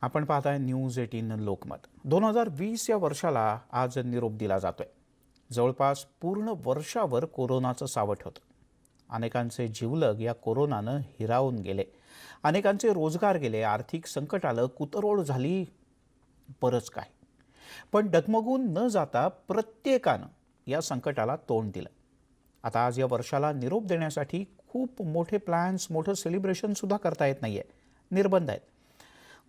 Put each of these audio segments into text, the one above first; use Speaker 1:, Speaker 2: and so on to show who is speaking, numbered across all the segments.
Speaker 1: आपण पाहताय news eighteen Lokmat. दोन हजार वीस या वर्षाला आज निरोप दिला जातोय. जवळपास पूर्ण वर्षावर कोरोनाचं सावट होतं. अनेकांचे जीवलग या कोरोनानं हिरावून गेले. अनेकांचे रोजगार गेले. आर्थिक संकट आलं. कुतरोड झाली बरंच काय. पण डगमगून न जाता प्रत्येकानं या संकटाला तोंड दिलं. आता आज या वर्षाला निरोप देण्यासाठी खूप मोठे प्लॅन्स मोठं सेलिब्रेशनसुद्धा करता येत नाही आहे निर्बंध आहेत.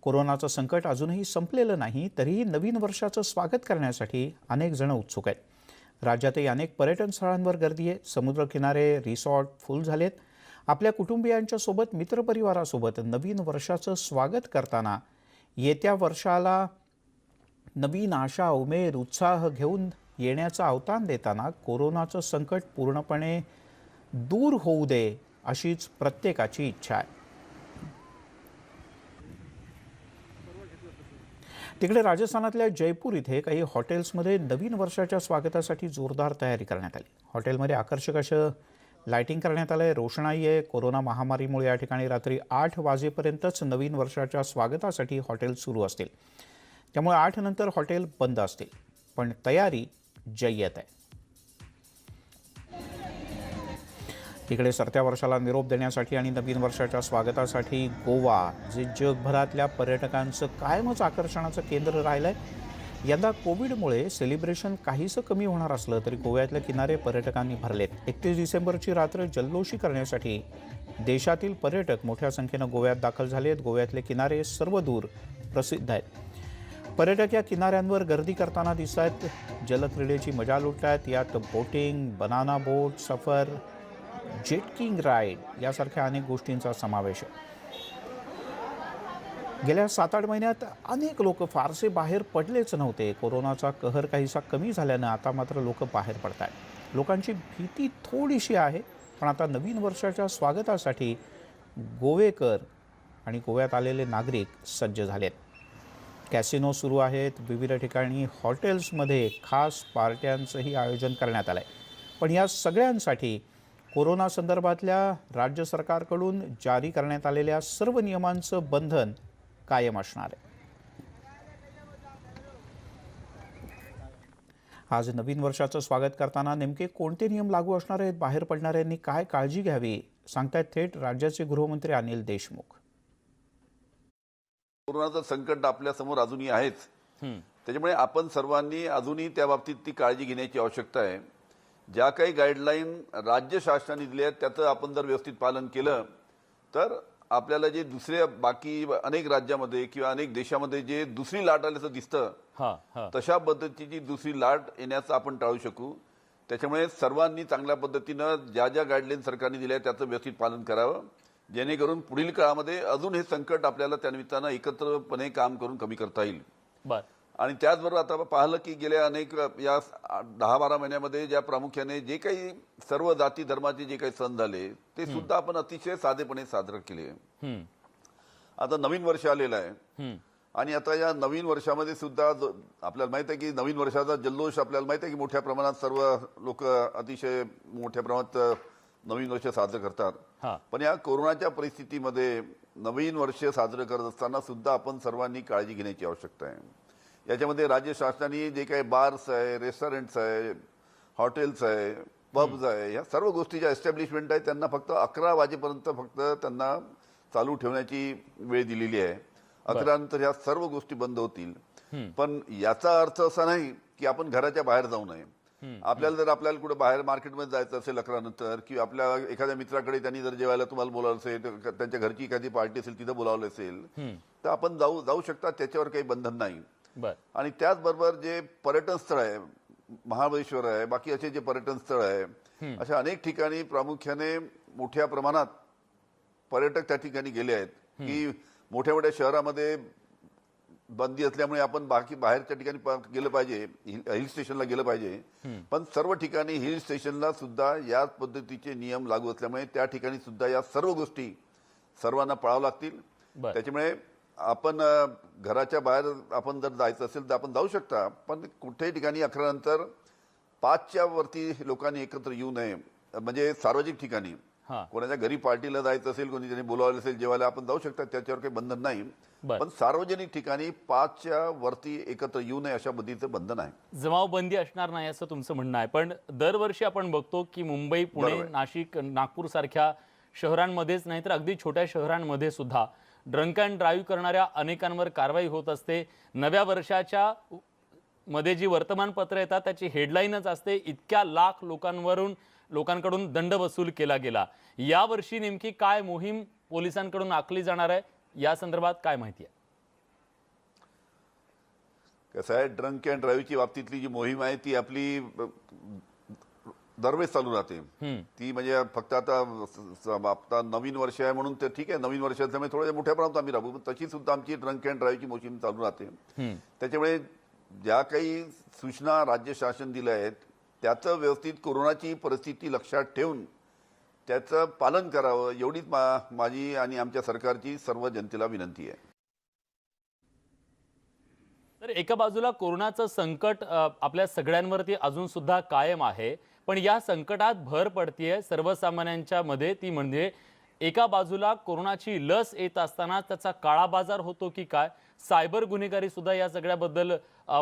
Speaker 1: कोरोनाचं संकट अजूनही संपलेलं नाही तरीही नवीन वर्षाचं स्वागत करण्यासाठी अनेक जण उत्सुक आहेत. राज्यातही अनेक पर्यटन स्थळांवर गर्दी आहे. समुद्रकिनारे रिसॉर्ट फुल झालेत. आपल्या कुटुंबियांच्या सोबत मित्रपरिवारासोबत नवीन वर्षाचं स्वागत करताना येत्या वर्षाला नवीन आशा उमेद उत्साह घेऊन येण्याचं अवतान देताना कोरोनाचं संकट पूर्णपणे दूर होऊ दे अशीच प्रत्येकाची इच्छा आहे. तिकडे राजस्थानातल्या जयपूर इथे काही हॉटेल्समध्ये नवीन वर्षाच्या स्वागतासाठी जोरदार तयारी करण्यात आली. हॉटेलमध्ये आकर्षक असं लायटिंग करण्यात आलं आहे रोषणाई आहे. कोरोना महामारीमुळे या ठिकाणी रात्री आठ वाजेपर्यंतच नवीन वर्षाच्या स्वागतासाठी हॉटेल सुरू असतील. त्यामुळे आठ नंतर हॉटेल बंद असतील. पण तयारी जय्यत आहे. तिकडे सरत्या वर्षाला निरोप देण्यासाठी आणि नवीन वर्षाच्या स्वागतासाठी गोवा जे जगभरातल्या पर्यटकांचं कायमच आकर्षणाचं केंद्र राहिलं आहे यंदा कोविडमुळे सेलिब्रेशन काहीसं कमी होणार असलं तरी गोव्यातले किनारे पर्यटकांनी भरलेत. एकतीस डिसेंबरची रात्र जल्लोषी करण्यासाठी देशातील पर्यटक मोठ्या संख्येनं गोव्यात दाखल झाले आहेत गोव्यातले किनारे सर्व दूर प्रसिद्ध आहेत. पर्यटक या किनाऱ्यांवर गर्दी करताना दिसत आहेत जलक्रीडेची मजा लुटत आहेत यात बोटिंग बनाना बोट सफर जेट किंग राईड यासारख्या अनेक गोष्टींचा समावेश आहे. गेल्या सात आठ महिन्यात अनेक लोक फारसे बाहेर पडलेच नव्हते. कोरोनाचा कहर काहीसा कमी झाल्यानं आता मात्र लोक बाहेर पडत आहेत लोकांची भीती थोडीशी आहे पण आता नवीन वर्षाच्या स्वागतासाठी गोवेकर आणि गोव्यात आलेले नागरिक सज्ज झालेत. कॅसिनो सुरू आहेत. विविध ठिकाणी हॉटेल्समध्ये खास पार्ट्यांचंही आयोजन करण्यात आलं आहे पण या सगळ्यांसाठी कोरोना संदर्भातल्या राज्य सरकारकडून जारी करण्यात आलेल्या सर्व नियमांचं बंधन कायम असणार आहे. आज नवीन वर्षाचं स्वागत करताना नेमके कोणते नियम लागू असणार आहेत बाहेर पडणाऱ्यांनी काय काळजी घ्यावी सांगतायत थेट राज्याचे गृहमंत्री अनिल देशमुख.
Speaker 2: कोरोनाचं संकट आपल्यासमोर अजूनही आहेच. त्याच्यामुळे आपण सर्वांनी अजूनही त्या बाबतीत ती काळजी घेण्याची आवश्यकता आहे. ज्या काही गाईडलाईन राज्य शासनाने दिल्या आहेत त्याचं आपण जर व्यवस्थित पालन केलं तर आपल्याला जे दुसऱ्या बाकी अनेक राज्यामध्ये किंवा अनेक देशामध्ये जे दुसरी लाट आल्याचं दिसतं तशा पद्धतीची दुसरी लाट येण्याचं आपण टाळू शकू. त्याच्यामुळे सर्वांनी चांगल्या पद्धतीनं ज्या ज्या गाईडलाईन सरकारने दिल्या त्याचं व्यवस्थित पालन करावं. जेणेकरून पुढील काळामध्ये अजून हे संकट आपल्याला त्यानिमित्तानं एकत्रपणे काम करून कमी करता येईल.
Speaker 3: बर.
Speaker 2: आणि त्याचबरोबर आता पाहिलं की गेल्या अनेक या दहा बारा महिन्यामध्ये ज्या प्रामुख्याने जे काही सर्व जाती धर्माचे जे काही सण झाले ते सुद्धा आपण अतिशय साधेपणे साजरे केले. आता नवीन वर्ष आलेलं आहे. आणि आता या नवीन वर्षामध्ये सुद्धा आपल्याला माहीत आहे की नवीन वर्षाचा जल्लोष आपल्याला माहीत आहे की मोठ्या प्रमाणात सर्व लोक अतिशय मोठ्या प्रमाणात नवीन वर्ष साजरं करतात. पण या कोरोनाच्या परिस्थितीमध्ये नवीन वर्ष साजरं करत असताना सुद्धा आपण सर्वांनी काळजी घेण्याची आवश्यकता आहे. याच्यामध्ये राज्य शासनाने जे काही बार्स आहे रेस्टॉरंट्स आहे हॉटेल्स आहे पब्स आहे या सर्व गोष्टी ज्या एस्टॅब्लिशमेंट आहे त्यांना फक्त अकरा वाजेपर्यंत फक्त त्यांना चालू ठेवण्याची वेळ दिलेली आहे. अकरा नंतर ह्या सर्व गोष्टी बंद होतील. पण याचा अर्थ असा नाही की आपण घराच्या बाहेर जाऊ नये. आपल्याला जर आपल्याला कुठे बाहेर मार्केटमध्ये जायचं असेल अकरा नंतर किंवा आपल्या एखाद्या मित्राकडे त्यांनी जर जेवायला तुम्हाला बोलावलं असेल त्यांच्या घरची एखादी पार्टी असेल तिथं बोलावलं असेल तर आपण जाऊ जाऊ शकता त्याच्यावर काही बंधन नाही. आणि त्याचबरोबर जे पर्यटन स्थळ आहे महाबळेश्वर आहे बाकी असे जे पर्यटन स्थळ आहे अशा अनेक ठिकाणी प्रामुख्याने मोठ्या प्रमाणात पर्यटक त्या ठिकाणी गेले आहेत की मोठ्या मोठ्या शहरामध्ये बंदी असल्यामुळे आपण बाकी बाहेरच्या ठिकाणी गेलं पाहिजे हिल स्टेशनला गेलं पाहिजे. पण सर्व ठिकाणी हिल स्टेशनला सुद्धा याच पद्धतीचे नियम लागू असल्यामुळे त्या ठिकाणी सुद्धा या सर्व गोष्टी सर्वांना पाळावं लागतील. त्याच्यामुळे आपण घराच्या बाहेर आपण जर जायचं असेल तर आपण जाऊ शकता पण कुठल्याही ठिकाणी अकरा नंतर पाचच्या वरती लोकांनी एकत्र येऊ नये म्हणजे सार्वजनिक ठिकाणी. कोणाच्या घरी पार्टीला जायचं असेल कोणी त्यांनी बोलावलं असेल जेवायला आपण जाऊ शकता त्याच्यावर काही बंधन नाही. पण सार्वजनिक ठिकाणी पाचच्या वरती एकत्र येऊ नये अशा पद्धतीचं बंधन आहे
Speaker 3: जमावबंदी असणार नाही असं तुमचं म्हणणं आहे पण दरवर्षी आपण बघतो की मुंबई पुणे. नाशिक नागपूर सारख्या शहरांमध्येच नाही तर अगदी छोट्या शहरांमध्ये सुद्धा. ड्रंक अँड ड्राईव्ह करणाऱ्या अनेकांवर कारवाई होत असते. नव्या वर्षाच्या मध्ये जी वर्तमानपत्र येतात त्याची हेडलाईनच असते इतक्या लाख लोकांवरून लोकांकडून दंड वसूल केला गेला. यावर्षी नेमकी काय मोहीम पोलिसांकडून आखली जाणार आहे? या संदर्भात काय माहिती आहे?
Speaker 2: कसं आहे? ड्रंक अँड ड्राईव्हची बाबतीतली जी मोहीम आहे ती आपली दरवेळेस चालू राहते. ती म्हणजे फक्त आता आता नवीन वर्ष आहे म्हणून ते ठीक आहे. नवीन वर्षाच्यामुळे थोड्या मोठ्या प्रमाणात आम्ही राबू. पण तशी सुद्धा आमची ड्रंक अँड ड्राईव्हची मोहीम चालू राहते. त्याच्यामुळे ज्या काही सूचना राज्य शासन दिल्या आहेत त्याचं व्यवस्थित कोरोनाची परिस्थिती लक्षात ठेवून त्याचं पालन करावं एवढीच मा माझी आणि आमच्या सरकारची सर्व जनतेला विनंती आहे.
Speaker 3: तर एका बाजूला कोरोनाचं संकट आपल्या सगळ्यांवरती अजून सुद्धा कायम आहे. पण या संकटात भर पडतीये. सर्वसामान्यांच्या मध्ये ती म्हणजे एका बाजूला कोरोनाची लस येत असताना त्याचा काळा बाजार होतो की काय? सायबर गुन्हेगारी सुद्धा या सगळ्याबद्दल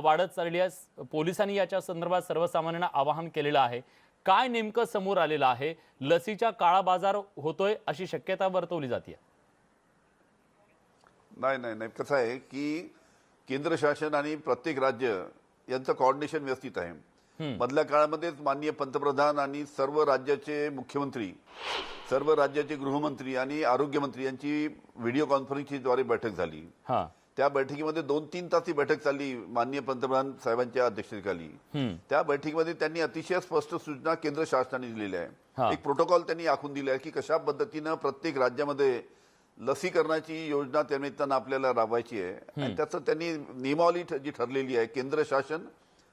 Speaker 3: वाढत चालली आहे. पोलिसांनी याच्या संदर्भात सर्वसामान्यांना आवाहन केलेलं आहे. काय नेमकं समोर आलेलं आहे? लसीचा काळा बाजार होतोय अशी शक्यता वर्तवली जाते
Speaker 2: नाही नाही नाही. कसं आहे की केंद्र शासन आणि प्रत्येक राज्य यांचं कॉर्डिनेशन व्यवस्थित आहे. मधल्या काळामध्येच माननीय पंतप्रधान आणि सर्व राज्याचे मुख्यमंत्री सर्व राज्याचे गृहमंत्री आणि आरोग्यमंत्री यांची व्हिडिओ कॉन्फरन्सिंगद्वारे बैठक झाली.
Speaker 3: हा.
Speaker 2: त्या बैठकीमध्ये दोन तीन तास ही बैठक चालली माननीय पंतप्रधान साहेबांच्या अध्यक्षतेखाली. त्या बैठकीमध्ये त्यांनी अतिशय स्पष्ट सूचना केंद्र शासनाने दिलेल्या. आहे एक प्रोटोकॉल त्यांनी आखून दिला आहे की कशा पद्धतीनं प्रत्येक राज्यामध्ये लसीकरणाची योजना त्या निमित्तानं आपल्याला राबवायची आहे. आणि त्याचं त्यांनी नियमावली जी ठरलेली आहे केंद्र शासन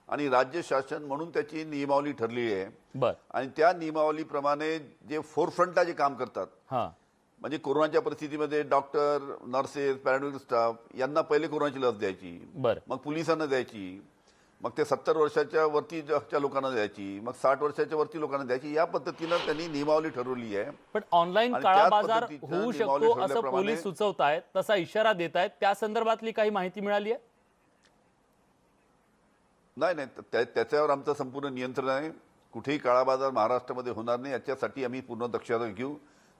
Speaker 2: आणि राज्य शासन म्हणून त्याची नियमावली ठरलेली आहे. आणि त्या नियमावलीप्रमाणे जे फोरफ्रंटला जे काम करतात
Speaker 3: हा.
Speaker 2: म्हणजे कोरोनाच्या परिस्थितीमध्ये डॉक्टर नर्सेस पॅरामेडिकल स्टाफ यांना पहिले कोरोनाची लस द्यायची.
Speaker 3: बर.
Speaker 2: मग पोलिसांना द्यायची. मग ते सत्तर वर्षाच्या वरती लोकांना द्यायची मग साठ वर्षाच्या वरती लोकांना द्यायची या पद्धतीनं त्यांनी नियमावली ठरवली आहे.
Speaker 3: पण ऑनलाईन काळा बाजार होऊ शकतो असं पोलीस सुचवतायत तसा इशारा देत आहेत त्या संदर्भातली काही माहिती मिळाली आहे
Speaker 2: नाही नाही. त्या- त्याच्यावर आमचं संपूर्ण नियंत्रण आहे. कुठेही काळा बाजार महाराष्ट्रामध्ये होणार नाही. याच्यासाठी आम्ही पूर्ण दक्षता घेऊ.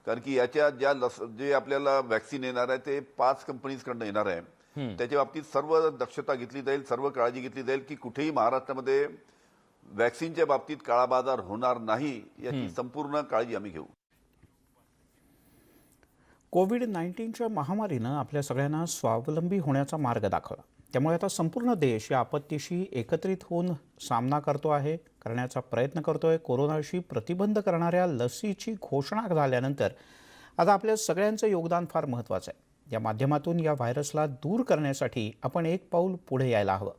Speaker 2: कारण की याच्या ज्या लस जे आपल्याला वॅक्सिन येणार आहे ते पाच कंपनीजकडनं येणार आहे. त्याच्या बाबतीत सर्व दक्षता घेतली जाईल सर्व काळजी घेतली जाईल की कुठेही महाराष्ट्रामध्ये वॅक्सिनच्या बाबतीत काळा बाजार होणार नाही याची संपूर्ण काळजी आम्ही घेऊ.
Speaker 1: कोविड नाईन्टीनच्या महामारीनं आपल्या सगळ्यांना स्वावलंबी होण्याचा मार्ग दाखवला. त्यामुळे आता संपूर्ण देश या आपत्तीशी एकत्रित होऊन सामना करतो आहे करण्याचा प्रयत्न करतो आहे कोरोनाशी प्रतिबंध करणाऱ्या लसीची घोषणा झाल्यानंतर आता आपल्या सगळ्यांचं योगदान फार महत्त्वाचं आहे. या माध्यमातून या व्हायरसला दूर करण्यासाठी आपण एक पाऊल पुढे यायला हवं.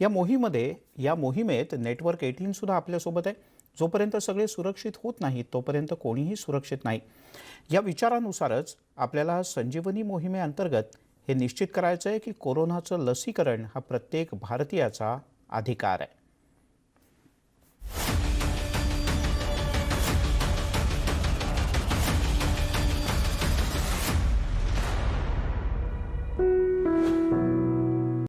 Speaker 1: या मोहीमध्ये या मोहिमेत नेटवर्क एटीनसुद्धा आपल्यासोबत आहे. जोपर्यंत सगळे सुरक्षित होत नाहीत तोपर्यंत कोणीही सुरक्षित नाही. या विचारानुसारच आपल्याला संजीवनी मोहिमेअंतर्गत हे निश्चित करायचं आहे की कोरोनाचं लसीकरण हा प्रत्येक भारतीयाचा अधिकार आहे.